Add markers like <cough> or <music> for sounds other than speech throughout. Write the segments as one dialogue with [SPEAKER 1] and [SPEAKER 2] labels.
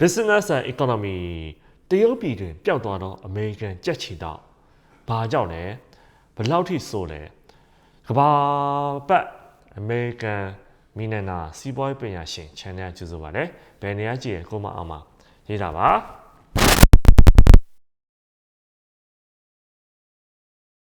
[SPEAKER 1] business and economy တရုတ်ပြည်တွင်ပျောက်သွားသောအမေရိကန်ကြက်ချီတော့ဘာကြောင့်လဲဘယ်လောက်ထိဆိုလဲကဘာပတ်အမေရိကန်မီနနာစီးပွားရေးပညာရှင် channel ကျူဆိုပါတယ်ဘယ်နေရာကြည့်ရင်ကိုမအောင်မှာရေးတာပါ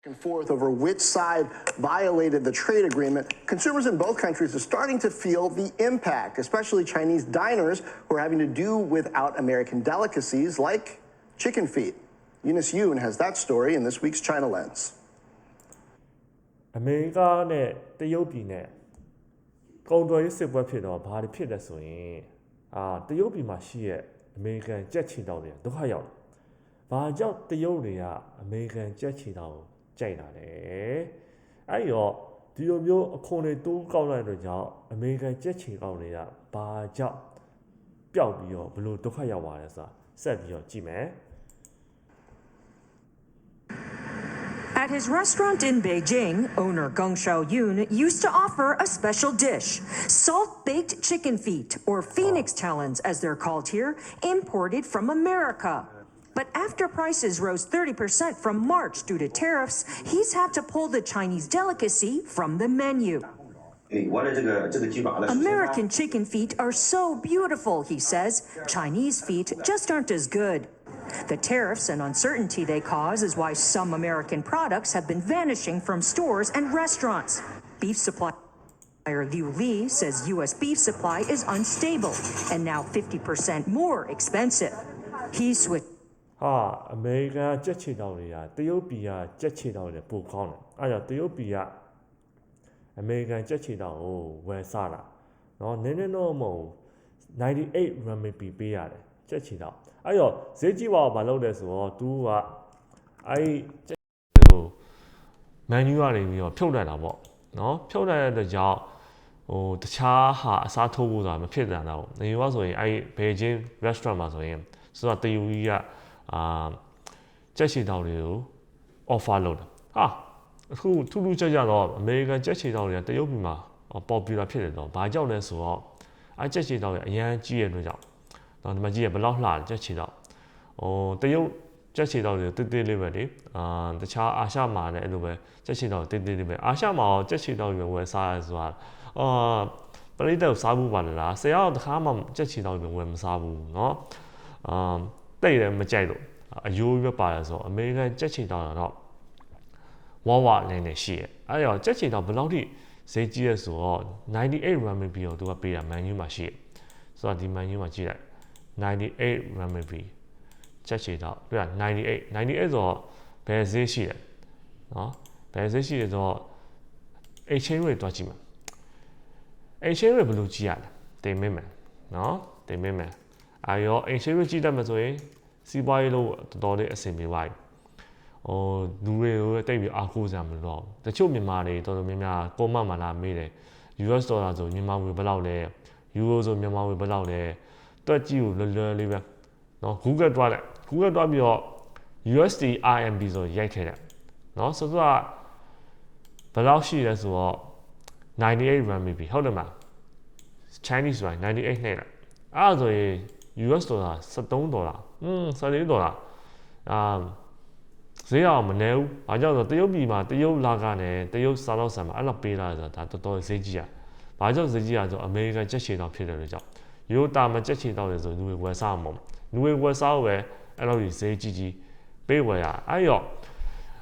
[SPEAKER 2] and forth over which side violated the trade agreement, consumers in both countries are starting to feel the impact, especially Chinese diners who are having to do without American delicacies like chicken feet. Eunice Yoon has that story in this week's China Lens.
[SPEAKER 1] အမေရိကနဲ့တရုတ်ပြည်နဲ့ကုန်သွယ်ရေးစစ်ပွဲဖြစ်တော့ဘာတွေဖြစ်လဲဆိုရင်အာတရုတ်ပြည်မှာရှိရဲ့အမေရိကန်ကြက်ချီတောက်တွေဒုက္ခရောက်တယ်။ဘာကြောင့်တရုတ်တွေကအမေရိကန်ကြက်ချီတောက်ကို ကြိုက်တာလဲ။အဲ့ဒီတော့ဒီလိုမျိုးအခွန်တွေတိုးကောက်လိုက်တဲ့ကြောင့်အမေရိကန်ကြက်ချီတောက်တွေကဘာကြောင့်ပျောက်ပြီးတော့ဘလို့ဒုက္ခရောက်သွားလဲဆိုတာဆက်ပြီးတော့ကြည့်မယ်။
[SPEAKER 3] At his restaurant in Beijing, owner Gong Xiaoyun used to offer a special dish salt baked chicken feet, or phoenix talons as they're called here, imported from America. But after prices rose 30% from March due to tariffs, he's had to pull the Chinese delicacy from the menu. American chicken feet are so beautiful, he says. Chinese feet just aren't as good. The tariffs and uncertainty they cause is why some American products have been vanishing from stores and restaurants. Beef supply. Liu Li says U.S. beef supply is unstable and now 50% more expensive. He switched.
[SPEAKER 1] ဟာအမေရိကန်ကြက်ချေတောင်တွေကတရုတ်ပြည်ကကြက်ချေတောင်တွေပိုကောင်းတယ်အဲဒါကြောင့်တရုတ်ပြည်ကအမေရိကန်ကြက်ချေတောင်ကိုဝယ်စားတာနော်နည်းနည်းတော့မဟုတ်98 renminbi ပေးရတယ်ကြက်ချေတောင်အဲတော့ဈေးကြည့်ပါဘာလုပ်လဲဆိုတော့ तू ကအဲဒီကြက်ဟိုမန်နျူကနေပြီးတော့ဖြုတ်လိုက်တာပေါ့နော်ဖြုတ်လိုက်တဲ့အတွက်ကြောင့်ဟိုတခြားဟာအစားထိုးဖို့ဆိုတာမဖြစ်တာတော့နေရောဆိုရင်အဲဒီဘေဂျင်း restaurant မှာဆိုရင်ဆိုတော့တယူကြီးက အာကြက်ချီတောင်တွေကို offer လုပ်တာဟာအခုထူးထူးခြားခြားတော့အမေရိကန်ကြက်ချီတောင်တွေကတရုတ်ပြည်မှာ popular ဖြစ်တယ်တော့ဘာကြောင့်လဲဆိုတော့အဲကြက်ချီတောင်တွေအရန်ကြီးရဲ့အတွက်ကြောင့်တော့ဒီမှာကြီးရဘယ်လောက်လှတယ်ကြက်ချီတောင်ဟိုတရုတ်ကြက်ချီတောင်တွေတိတ်တိတ်လေးပဲလေအာတခြားအာရှမှာလည်းအဲ့လိုပဲကြက်ချီတောင်တိတ်တိတ်လေးပဲအာရှမှာရောကြက်ချီတောင်တွေဝယ်စားရဆိုတာအာပရိသတ်စားဘူးပါလားဆရာကတခါမှကြက်ချီတောင်တွေဝယ်မစားဘူးเนาะအာ တိတ်လည်းမကြိုက်လို့အယိုးရွက်ပါတယ်ဆိုတော့အမေရိကန်ကြက်ချီတောင်တော့ဝါဝလည်းလည်းရှိရဲ့အဲ့တော့ကြက်ချီတောင်ဘယ်လောက်ထိဈေးကြီးရဲဆိုတော့98 renminbi ကိုသူကပေးတာ menu မှာရှိရဲ့ဆိုတော့ဒီ menu မှာကြည့်လိုက်98 renminbi ချက်ချီတော့ပြ98 98ဆိုတော့ဘယ်ဈေးရှိလဲနော်ဘယ်ဈေးရှိလဲဆိုတော့ exchange rate တွားကြည့်မှာ exchange rate ဘယ်လိုကြည့်ရလဲတင်မင်းမယ်နော်တင်မင်းမယ် အာရော exchange rate ကြည့်တတ်မှာဆိုရင်စီးပွားရေးလို့တော်တော်လေးအဆင်ပြေပါပြီဟိုလူတွေကိုတိတ်ပြီးအားကိုးစရာမလိုတော့ဘူးတချို့မြန်မာတွေတော်တော်များများကောမမှာလာမေးတယ် US ဒေါ်လာဆိုမြန်မာငွေဘယ်လောက်လဲ Euro ဆိုမြန်မာငွေဘယ်လောက်လဲတွက်ကြည့်ကိုလွယ်လွယ်လေးပဲเนาะ Google တွားလိုက် Google တွားပြီးတော့ USD RMB ဆိုရိုက်ခဲ့တယ်เนาะဆိုတော့ဘယ်လောက်ရှိလဲဆိုတော့98 RMB ဟုတ်တယ်မလား Chinese right 98နဲ့လားအဲ့ဒါဆိုရင် US ဒေါ်လာ73ဒေါ်လာอืม74ဒေါ်လာအာဈေးအောင်မနေဘူး။ဘာကြောင့်လဲဆိုတော့တရုတ်ပြည်မှာတရုတ်လာကနဲ့တရုတ်စားတော့ဆန်မှာအဲ့လိုပေးလာဆိုတာဒါတော်တော်ဈေးကြီးอ่ะ။ဘာကြောင့်ဈေးကြီးอ่ะဆိုအမေရိကန်ကြက်ချီတော့ဖြစ်တယ်လို့ကြောင့်ရိုးတာမကြက်ချီတော့လေဆိုလူတွေဝယ်စားမှာမဟုတ်။လူတွေဝယ်စားပဲအဲ့လိုဈေးကြီးကြီးပေးဝယ်ရ။အဲ့ရော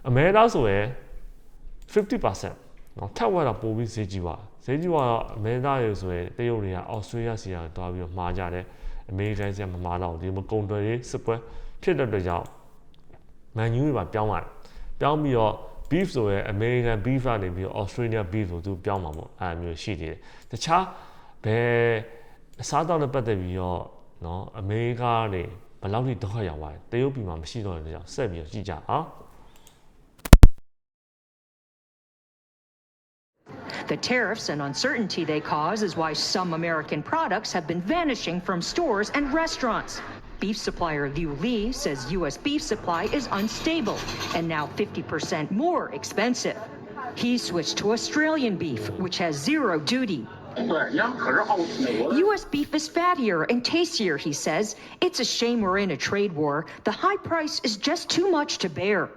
[SPEAKER 1] အမေရိကဆိုရင်50%နော်ထပ်ဝယ်တော့ပိုပြီးဈေးကြီးပါဈေးကြီးကတော့အမေရိကရေဆိုရင်တရုတ်တွေကအော်စတြေးလျစီကတွားပြီးတော့မှားကြတယ် အမေရိကန်စီကမမှားတော့ဘူးဒီမကုန်တယ်ရေးစစ်ပွဲဖြစ်တဲ့အတွက်ကြောင့်မန်ယူတွေပါပြောင်းလာတယ်ပြောင်းပြီးတော့ beef ဆိုရဲ American beef ကနေပြီးတော့ Australia beef ကိုသူပြောင်းမှာပေါ့အဲ့လိုမျိုးရှိသေးတယ်တခြားဘယ်အစားအသောက်နဲ့ပတ်သက်ပြီးတော့เนาะအမေရိကကနေဘယ်လောက်ထိဒုက္ခရောက်သွားလဲတရုတ်ပြည်မှာမရှိတော့တဲ့ကြောင့်ဆက်ပြီးတော့ကြည့်ကြအောင်
[SPEAKER 3] The tariffs and uncertainty they cause is why some American products have been vanishing from stores and restaurants. Beef supplier Liu Li says U.S. beef supply is unstable and now 50% more expensive. He switched to Australian beef, which has zero duty. U.S. beef is fattier and tastier, he says. It's a shame we're in a trade war. The high price is just too much to bear.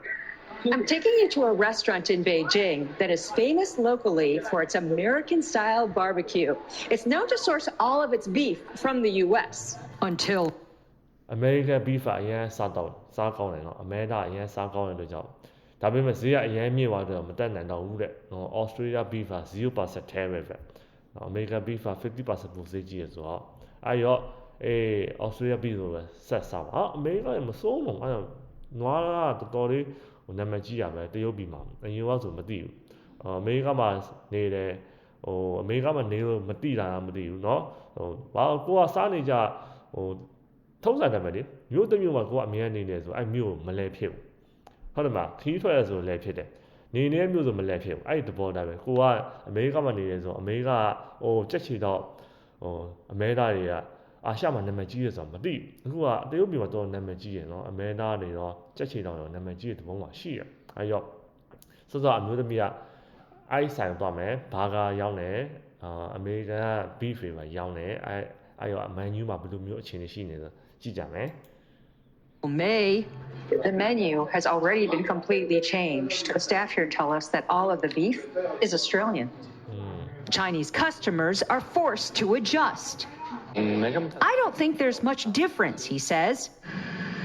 [SPEAKER 4] I'm taking you to a restaurant in Beijing that is famous locally for its American style barbecue. It's known to source all of its beef from the U.S.
[SPEAKER 3] Until
[SPEAKER 1] American beef ကအရင်စားတော့စားကောင်းတယ်နော်အမေဒါအရင်စားကောင်းတဲ့အတွက်ကြောင့်ဒါပေမဲ့ဈေးကအရင်မြင့်သွားတော့မတက်နိုင်တော့ဘူးတဲ့နော် Australia beef က0% tariff ပဲနော် American beef က50%ပိုဈေးကြီးရဆိုတော့အဲ့ရောအေး Australia beef ဆိုပဲဆက်စားပါအမေကမစိုးဘူးအဲ့တော့နွားကတော်တော်လေး ဟိုနာမည်ကြီးရပဲတရုတ်ပြည်မှာအရင်ကဆိုမသိဘူးအမေကမှာနေတယ်ဟိုအမေကမှာနေလို့မတိတာမသိဘူးเนาะဟိုဘာကိုကစားနေကြဟို ထုံးစံတယ်ပဲလေမြို့တစ်မြို့မှာကိုကအမြဲနေနေဆိုအဲ့မြို့မလဲဖြစ်ဘူးဟုတ်တယ်မလားခီးထွက်ရဆိုလဲဖြစ်တယ်နေနေတဲ့မြို့ဆိုမလဲဖြစ်ဘူးအဲ့ဒီသဘောတိုင်းပဲကိုကအမေရိကမှာနေနေဆိုအမေရိကဟိုကြက်ချီတော့ဟိုအမေရိကတွေက အာရှမှာနာမည်ကြီးရဆိုတော့မသိဘူးအခုကတရုတ်ပြည်မှာတော့နာမည်ကြီးရနော်အမေရိကတွေတော့ကြက်ချီတော့နာမည်ကြီးတဲ့သဘောမှာရှိရအဲ့ရောစောစောအမျိုးသမီးကအဲ့ဆိုင်သွားမယ်ဘာဂါရောင်းတယ်အာအမေရိကန်က beef တွေပါရောင်းတယ်အဲ့အဲ့ရောအမန်ယူမှာဘယ်လိုမျိုးအခြေအနေရှိနေလဲကြည့်ကြမယ်
[SPEAKER 3] May,
[SPEAKER 4] The menu has already been completely changed. The staff here tell us that all of the beef is Australian.
[SPEAKER 3] Chinese customers are forced to adjust. I don't think there's much difference, he says.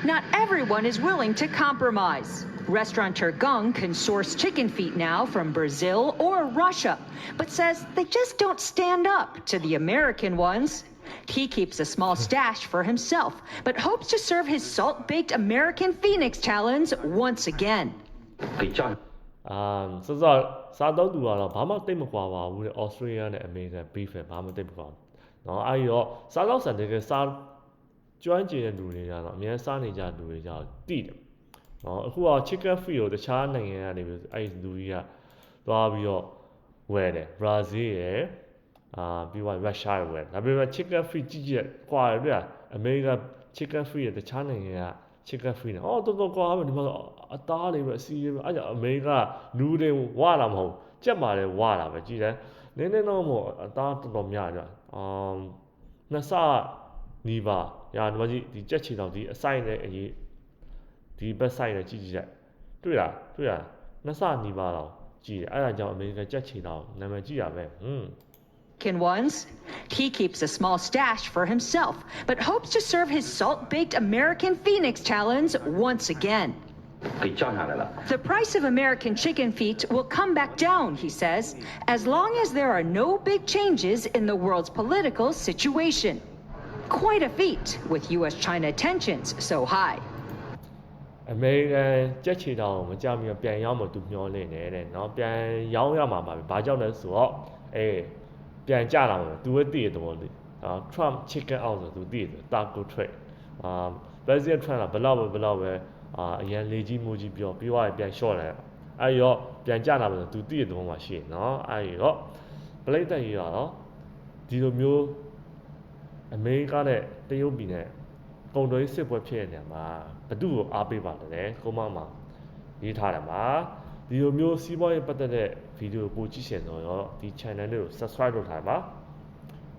[SPEAKER 3] Not everyone is willing to compromise. Restaurateur Gung can source chicken feet now from Brazil or Russia, but says they just don't stand up to the American ones. He keeps a small stash for himself, but hopes to serve his salt baked American Phoenix challenge once again.
[SPEAKER 5] 给叫
[SPEAKER 1] အာစောစောစားတော့သူကတော့ဘာမှတိတ်မကွာပါဘူးတဲ့ Australia နဲ့ American beef ပဲဘာမှတိတ်မကွာဘူး เนาะအဲ့ဒီတော့စားတော့ဆန်တကယ်စားကျွမ်းကျင်တဲ့လူတွေကတော့အများစားနေကြလူတွေကြတော့တိတယ်เนาะအခုက chicken feet ကိုတခြားနိုင်ငံကနေပြီးအဲ့ဒီလူကြီးကသွားပြီးတော့ဝယ်တယ် Brazil ရယ်အာပြီးတော့ Russia ရယ်ဝယ်ဒါပေမဲ့ chicken feet ကြီးကြီးကွာတယ်ပြ American chicken feet ရယ်တခြားနိုင်ငံက chicken feet နဲ့အော်တော်တော်ကွာပဲဒီမှာအသားတွေပဲအစီတွေပဲအဲ့ကြောင့်အမေကလူတွေဝါလာမဟုတ်ကြက်မာတယ်ဝါလာပဲကြည်တယ် နည်းနည်းတော့မဟုတ်အသားတော်တော်များကြအမ်နှစ်ဆနီးပါညာဒီမှာကြည့်ဒီကြက်ချီတော်ဒီအဆိုင်နဲ့အရေးဒီဘက်ဆိုင်နဲ့ကြည့်ကြည့်လိုက်တွေ့လားတွေ့လားနှစ်ဆနီးပါတော့ကြည်တယ်အဲ့ဒါကြောင့်အမေကကြက်ချီတော်နာမည်ကြည့်ရပဲဟွန်း
[SPEAKER 3] American ones. He keeps a small stash for himself, but hopes to serve his salt baked American Phoenix challenge once again. the price of american chicken feet will come back down, he says as long as there are no big changes in the world's political situation quite a feat with U.S.-China tensions so high.
[SPEAKER 1] အမေရိကန်ကြက်ချီတောင်မကြမီပြန်ရောက်မှသူမျောနေတယ်တဲ့။နော်ပြန်ရောင်းရမှာပါပဲ။ဘာကြောင့်လဲဆိုတော့အေးပြန်ကြလာမှာသူပဲသိရတဲ့ဘောလေ။နော် eh, eh, Trump chicken out trade um, ။ President Trump အာအရန်လေကြီးမိုးကြီးပြောပြီးသွားရင်ပြန်လျှော့လိုက်အဲ့ရောပြန်ကြလာမှာဆိုသူတည်တဲ့သဘောမှာရှိတယ်เนาะအဲ့ရောပလိတ်တက်ကြီးတော့ဒီလိုမျိုးအမေရိကနဲ့တရုတ်ပြည်နဲ့ ပုံတော်ရေးစစ်ပွဲဖြစ်နေတဲ့နေရာမှာဘသူ့ကိုအားပေးပါလဲကိုမမှာရေးထားတယ်မှာဒီလိုမျိုးစီးပွားရေးပတ်သက်တဲ့ဗီဒီယိုပိုကြည့်ရှင်တော့ရောဒီ channel လေးကို subscribe လုပ်ထားပါ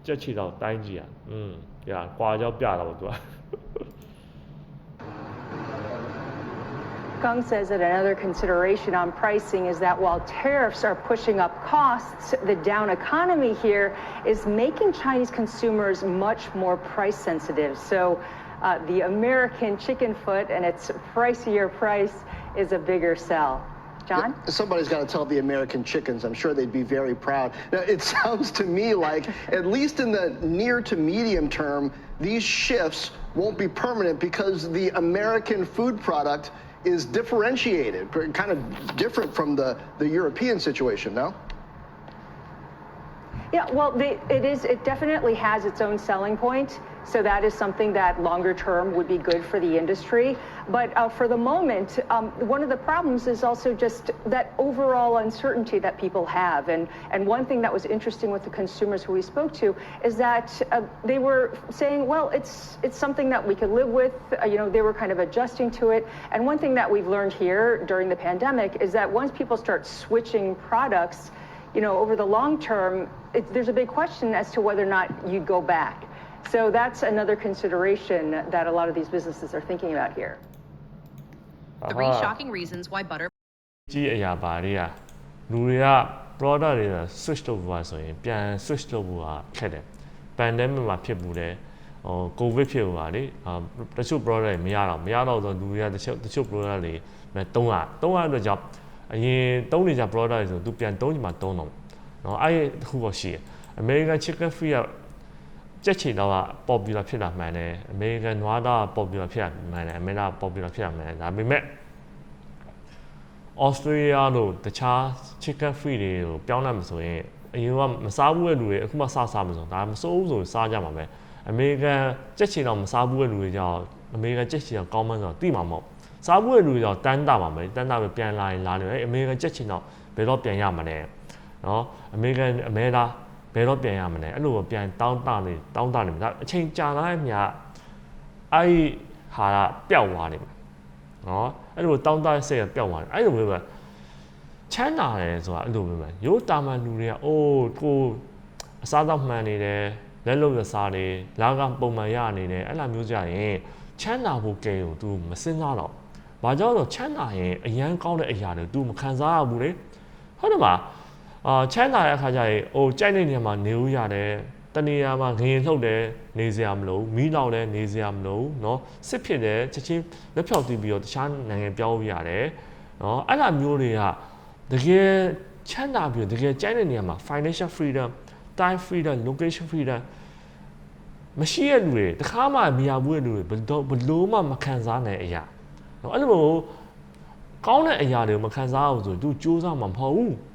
[SPEAKER 1] ကြက်ချီတော့တိုင်းကြည့်ရอืมညာကွာကြောက်ပြတာပေါ့သူက
[SPEAKER 6] Kung says that another consideration on pricing is that while tariffs are pushing up costs, the down economy here is making Chinese consumers much more price sensitive. So uh, the American chicken foot and its pricier price is a bigger sell. John?
[SPEAKER 2] Somebody's got to tell the American chickens. I'm sure they'd be very proud. Now, it <laughs> sounds to me like, at least in the near to medium term, these shifts won't be permanent because the American food product is differentiated, kind of different from the, the European situation, no?
[SPEAKER 6] Yeah, well, it is. It definitely has its own selling point. So that is something that longer term would be good for the industry. But uh, for the moment, um, one of the problems is also just that overall uncertainty that people have. And and one thing that was interesting with the consumers who we spoke to is that uh, they were saying, well, it's it's something that we could live with. Uh, you know, they were kind of adjusting to it. And one thing that we've learned here during the pandemic is that once people start switching products you know, over the long term, it, there's a big question as to whether or not you'd go back. So that's another consideration that a lot of these businesses are thinking about here.
[SPEAKER 7] Three shocking reasons why butter
[SPEAKER 1] ကြီးအရာပါတွေကလူတွေက product တွေက switch လုပ်ဖို့ပါဆိုရင်ပြန် switch လုပ်ဖို့ကခက်တယ် pandemic မှာဖြစ်မှုတယ်ဟို covid ဖြစ်သွားလေအာတချို့ product တွေမရတော့မရတော့ဆိုလူတွေကတချို့တချို့ product တွေမဲ့300 300အတွက်ကြောင့်အရင်သုံးနေကြ product တွေဆိုသူပြန်သုံးချင်မှသုံးတော့เนาะအဲ့ဒီတစ်ခုတော့ရှိတယ် American chicken free က ကြက်ချီတော့က popular ဖြစ်တာမှန်တယ် American နွားသားက popular ဖြစ်တာမှန်တယ် American popular ဖြစ်တာမှန်တယ်ဒါပေမဲ့ Australia တို့တခြား chicken free တွေကိုပြောင်းလိုက်မှာဆိုရင်အရင်ကမစားဘူးတဲ့လူတွေအခုမှစားစားမှာဆိုဒါမစိုးဘူးဆိုရင်စားကြမှာပဲအမေရိကန်ကြက်ချင်တော့မစားဘူးတဲ့လူတွေကြောင့်အမေရိကန်ကြက်ချင်တော့ကောင်းမှန်းဆိုတော့တိမှာမဟုတ်စားဘူးတဲ့လူတွေကြောင့်တန်းတာမှာမယ်တန်းတာပဲပြန်လာရင်လာနေအမေရိကန်ကြက်ချင်တော့ဘယ်တော့ပြန်ရမလဲနော်အမေရိကန်အမေလား ဘယ်တော့ပြန်ရမလဲအဲ့လိုပဲပြန်တောင်းတနေတောင်းတနေမှာဒါအချိန်ကြာလာတဲ့မြတ်အဲ့ဒီဟာကပျောက်သွားနေမှာနော်အဲ့လိုတောင်းတစိတ်ကပျောက်သွားတယ်အဲ့လိုပဲပဲချမ်းသာတယ်ဆိုတာအဲ့လိုပဲပဲရိုးတာမန်လူတွေကအိုးကိုအစားတော့မှန်နေတယ်လက်လုံးရစားနေလာကပုံမှန်ရနေတယ်အဲ့လိုမျိုးကြရင်ချမ်းသာဖို့ကဲကို तू မစင်စားတော့ဘာကြောင့်လဲချမ်းသာရင်အရန်ကောင်းတဲ့အရာတွေ तू မခံစားရဘူးလေဟုတ်တယ်မလား အာချမ်းသာတဲ့အခါကျရင်အိုကြိုက်တဲ့နေရာမှာနေဦးရတယ်တနေရာမှာငရင်လှုပ်တယ်နေစရာမလိုမီးလောင်တယ်နေစရာမလိုเนาะစစ်ဖြစ်တယ်ချက်ချင်းလက်ဖြောက်တီးပြီးတော့တခြားနိုင်ငံပြောင်းလို့ရတယ်เนาะအဲ့လိုမျိုးတွေကတကယ်ချမ်းသာပြီးတော့တကယ်ကြိုက်တဲ့နေရာမှာ financial freedom time freedom location freedom မရှိတဲ့လူတွေတခါမှမရဘူးတဲ့လူတွေဘယ်တော့ဘယ်လို့မှမခံစားနိုင်အရာเนาะအဲ့လိုမျိုးကောင်းတဲ့အရာတွေကိုမခံစားအောင်ဆို तू စူးစမ်းမှာမဟုတ်ဘူး ။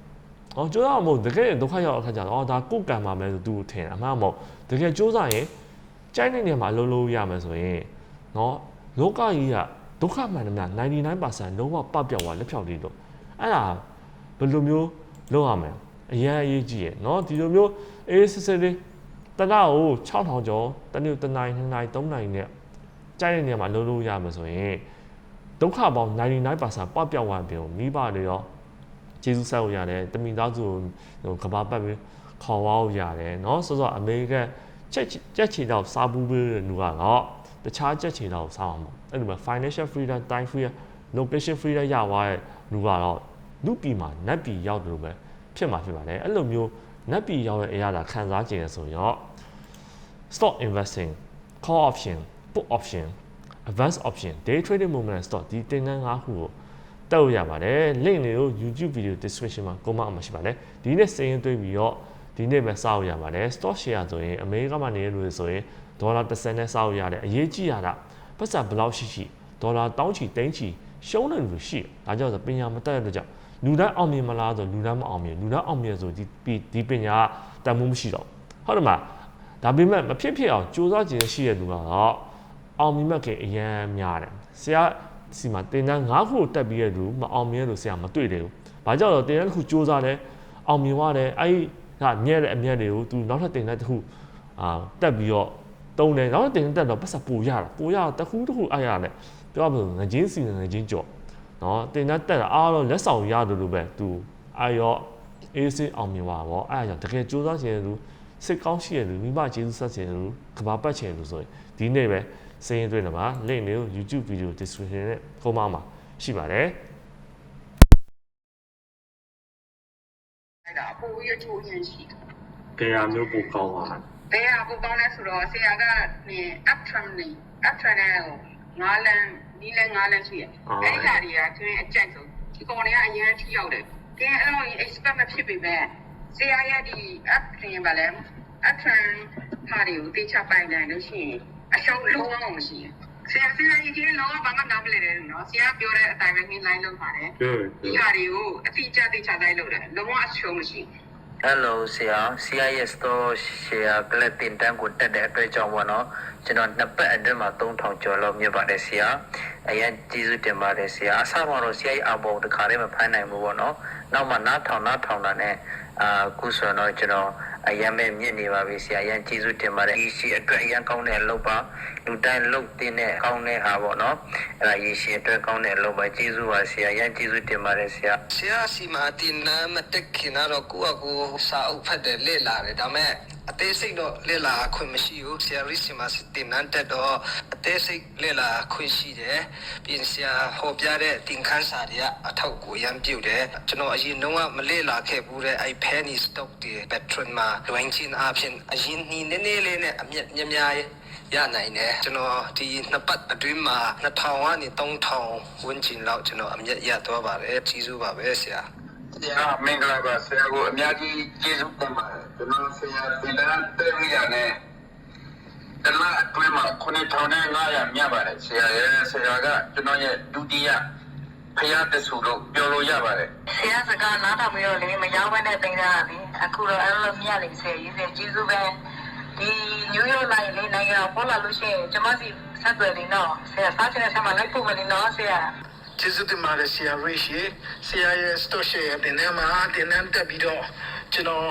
[SPEAKER 1] အော်ကြိုးစားမဟုတ်တကယ်ဒုက္ခရောက်တဲ့အခါကျတော့အော်ဒါကိုယ်ကံပါမယ်ဆိုသူထင်အမှန်မဟုတ်တကယ်ကြိုးစားရင်ကြိုက်တဲ့နေရာမှာအလုံးလုံးရမယ်ဆိုရင်နော်လောကကြီးကဒုက္ခမှန်တယ်များ99%လုံးဝပပျောက်သွားလက်ဖြောက်လေးတော့အဲ့ဒါဘယ်လိုမျိုးလုပ်ရမလဲအရင်အရေးကြီးရယ်နော်ဒီလိုမျိုးအေးစစ်စစ်လေးတနာကို6000ကျော်တနေ့တနိုင်2နိုင်3နိုင်နဲ့ကြိုက်တဲ့နေရာမှာလုံးလုံးရမယ်ဆိုရင်ဒုက္ခပေါင်း99%ပပျောက်သွားပြီမိဘတွေရော ကျေးဇူးဆက်လို့ရတယ်တမိသားစုကိုဟိုကဘာပတ်ပြီးခေါ်ဝါလို့ရတယ်เนาะဆိုတော့အမေရိကန်ချက်ချက်ချီတော့စားဘူးပေးတဲ့လူကတော့တခြားချက်ချီတော့စားအောင်ပေါ့အဲ့လိုပဲ financial freedom time freedom location freedom ရသွားတဲ့လူကတော့လူပြည်မှာနတ်ပြည်ရောက်တယ်လို့ပဲဖြစ်မှာဖြစ်ပါတယ်အဲ့လိုမျိုးနတ်ပြည်ရောက်တဲ့အရာသာခံစားကျင်ရဆိုရင်တော့ stock investing call option put option advance option day trading movement stock ဒီတင်တန်း၅ခုကို တက်လို့ရပါတယ် link တွေကို YouTube video description မှာ comment မှာရှိပါတယ်ဒီနေ့စရင်သွင်းပြီးတော့ဒီနေ့ပဲစောက်ရပါတယ် stock share ဆိုရင်အမေရိကမှာနေတဲ့လူတွေဆိုရင်ဒေါ်လာ30နဲ့စောက်ရတယ်အရေးကြီးရတာပတ်စံဘယ်လောက်ရှိရှိဒေါ်လာတောင်းချီတိန်းချီရှုံးတဲ့လူရှိဒါကြောင့်ဆိုပညာမတတ်တဲ့အတွက်ကြောင့်လူတိုင်းအောင်မြင်မလားဆိုလူတိုင်းမအောင်မြင်လူတိုင်းအောင်မြင်ဆိုဒီဒီပညာကတန်ဖိုးမရှိတော့ဟုတ်တယ်မလားဒါပေမဲ့မဖြစ်ဖြစ်အောင်စူးစမ်းခြင်းရှိတဲ့လူကတော့အောင်မြင်မဲ့ခင်အရန်များတယ်ဆရာ စီမှာတင်တန်း၅ခုတက်ပြီးတဲ့လူမအောင်မြင်လို့ဆရာမတွေ့တယ်ဘူး။ဘာကြောင့်လဲတင်တန်းတစ်ခုစူးစမ်းတယ်အောင်မြင်သွားတယ်အဲ့ကမြဲတဲ့အမြဲတွေကို तू နောက်ထပ်တင်တန်းတစ်ခုအာတက်ပြီးတော့တုံးတယ်နောက်ထပ်တင်တန်းတက်တော့ပတ်စပူရတာပူရတော့တစ်ခုတစ်ခုအဲ့ရတယ်ပြောရမလို့ငချင်းစီငချင်းကြော့နော်တင်တန်းတက်တာအားလုံးလက်ဆောင်ရတယ်လို့ပဲ तू အဲ့ရောအေးစင်းအောင်မြင်ပါဗောအဲ့ဒါကြောင့်တကယ်စူးစမ်းခြင်းလူစိတ်ကောင်းရှိတဲ့လူမိဘကျေးဇူးဆက်ခြင်းလူကဘာပတ်ခြင်းလူဆိုရင်ဒီနေ့ပဲ စင်းတွေ့တယ်မှာ link လေးကို YouTube video description နဲ့ comment မှာရှိပါတယ်
[SPEAKER 8] အဲ့ဒါအပူရချိုးရင်ရှိတယ်
[SPEAKER 1] ကြရာမျိုးပိုကောင်းပါလား။
[SPEAKER 8] ဘယ်ဟာကိုကောင်းလဲဆိုတော့ဆရာကနေ up trend နေ up trend နဲ့ကိုငါးလန်းနီးလန်းငါးလန်းရှိရ။အဲ့ဒီခါတွေကကျွင်းအကြိုက်ဆုံးဒီကောင်တွေကအရင်ထိရောက်တယ်။ကဲအဲ့လို expect မဖြစ်ပေမဲ့ဆရာရဲ့ဒီ up trend ပါလဲ up trend ဟာတွေကိုတေချပိုင်နိုင်လို့ရှိရင် အရှုံးလုံးဝမရှိဘူး။ဆရာဆရာကြီးကလုံးဝဘာမှနားမလည်တယ်နော်။ဆရာပြောတဲ့အတိုင်းပဲ line လုပ်ပါတယ်။
[SPEAKER 1] ဟုတ်
[SPEAKER 8] ဒီဟာတွေကိုအတိအကျသိချတိုင်းလုပ်တယ်လုံးဝအရှုံးမရှိဘူး
[SPEAKER 9] Hello ဆရာ CIS store share ကလပ်တင်တန်းကိုတက်တဲ့အတွက်ကြောင့်ပေါ့နော်ကျွန်တော်နှစ်ပတ်အတွင်းမှာ3000ကျော်လောက်မြတ်ပါတယ်ဆရာအရင်ကျေးဇူးတင်ပါတယ်ဆရာအစမှာတော့ဆရာကြီးအပေါ်တခါလေးမဖိုင်းနိုင်ဘူးပေါ့နော်နောက်မှနားထောင်နားထောင်တာနဲ့အာခုဆိုတော့ကျွန်တော် အရင်မဲ့မြင့်နေပါပြီဆရာအရင်ကျေးဇူးတင်ပါတယ်ဒီရှိအတွက်အရင်ကောင်းတဲ့အလုပ်ပါလူတိုင်းလုပ်တင်တဲ့ကောင်းတဲ့ဟာပေါ့နော်အဲ့ဒါရေရှိအတွက်ကောင်းတဲ့အလုပ်ပါကျေးဇူးပါဆရာအရင်ကျေးဇူးတင်ပါတယ်ဆရာ
[SPEAKER 10] ဆရာစီမာတင်နာမတက်ခင်တော့ကိုယ့်အကူစာအုပ်ဖတ်တယ်လေ့လာတယ်ဒါပေမဲ့အသေးစိတ်တော့လေ့လာခွင့်မရှိဘူးဆရာရစ်စီမာတင်နန်းတက်တော့ အသေးစိတ်လေ့လာခွင့်ရှိတယ်ပြင်ဆရာဟောပြတဲ့တင်ခန်းစာတွေကအထောက်အကူရမ်းပြုတ်တယ်ကျွန်တော်အရင်တော့မလေ့လာခဲ့ဘူးတဲ့အဲ့ penny stock တွေ patron မှာလွင်ချင်းအဖြစ်အရင်နီးနေနေလေးနဲ့အမြက်များများရနိုင်တယ်ကျွန်တော်ဒီနှစ်ပတ်အတွင်းမှာ2000ကနေ3000ဝန်းကျင်လောက်ကျွန်တော်အမြက်ရသွားပါတယ်ကြီးစုပါပဲဆရာ
[SPEAKER 11] တရားမင်္ဂလာပါဆရာကိုအများကြီးကျေးဇူးတင်ပါတယ်ကျွန်တော်ဆရာတင်တဲ့တဲ့ရနဲ့ တလားအတွင်းမှာ9500မြတ်ပါတယ်ဆရာရဲ့ဆရာကကျွန်တော်ရဲ့ဒုတိယဖျားတဆူလို့ပြောလို့ရပါတယ်
[SPEAKER 8] ဆရာစကားနားထောင်ပြီးတော့လေမရောက်ဘဲနဲ့တင်ကြတာလေအခုတော့အဲ့လိုမြတ်လေဆရာကြီးဆရာကျေးဇူးပဲဒီနယူးယောက်လိုက်လေနိုင်ငံပေါ်လာလို့ရှိရင်ကျွန်မစီဆက်သွယ်နေတော့ဆရာစားချင်တဲ့ဆက်မှာလိုက်ဖို့မနေတော့ဆရာ
[SPEAKER 10] ကျေးဇူးတင်ပါတယ်ဆရာရိရှိဆရာရဲ့ store share တင်နေမှာတင်နေတက်ပြီးတော့ကျွန်တော်